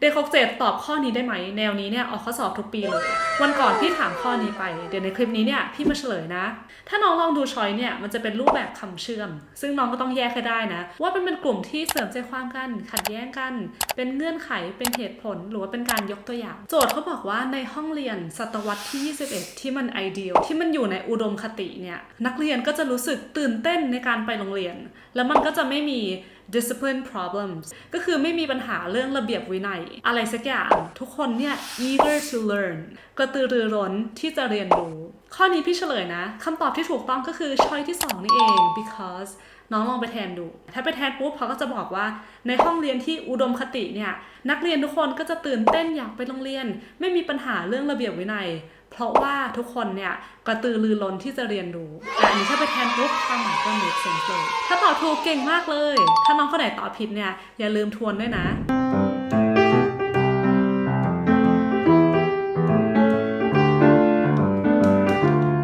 เด็กหกเจ็ดตอบข้อนี้ได้ไหม แนวนี้เนี่ยออกข้อสอบทุกปีเลย วันก่อนพี่ถามข้อนี้ไป เดี๋ยวในคลิปนี้เนี่ยพี่มาเฉลยนะ ถ้าน้องลองดูชอยเนี่ยมันจะเป็นรูปแบบคำเชื่อม ซึ่งน้องก็ต้องแยกให้ได้นะ ว่ามันเป็นกลุ่มที่เสริมใจความกัน ขัดแย้งกัน เป็นเงื่อนไขเป็นเหตุผลหรือว่าเป็นการยกตัวอย่าง โจทย์เขาบอกว่าในห้องเรียนศตวรรษที่ 21 ที่มันไอเดียลที่มันอยู่ในอุดมคติเนี่ยนักเรียนก็จะรู้สึกตื่นเต้นในการไปโรงเรียน แล้วมันก็จะไม่มี discipline problems ก็คือไม่มีปัญหาเรื่องระเบียบวินัย อะไรสักอย่าง ทุกคนเนี่ย eager to learn กระตือรือร้นที่จะเรียนรู้ ข้อนี้พี่เฉลยนะคำตอบที่ถูกต้องก็คือช้อยที่ 2 นี่เอง because น้องลองไปแทนดู ถ้าไปแทนปุ๊บเขาก็จะบอกว่าในห้องเรียนที่อุดมคติเนี่ยนักเรียนทุกคนก็จะตื่นเต้นอยากไปโรงเรียน ไม่มีปัญหาเรื่องระเบียบวินัยเพราะว่าทุกคนเนี่ยกระตือรือร้นที่จะเรียนรู้อันนี้ถ้าไปแทนปุ๊บความหมายก็ make sense เลยถ้าตอบถูกเก่งมากเลย ถ้าน้องคนไหนตอบผิดเนี่ยอย่าลืมทวนด้วยนะ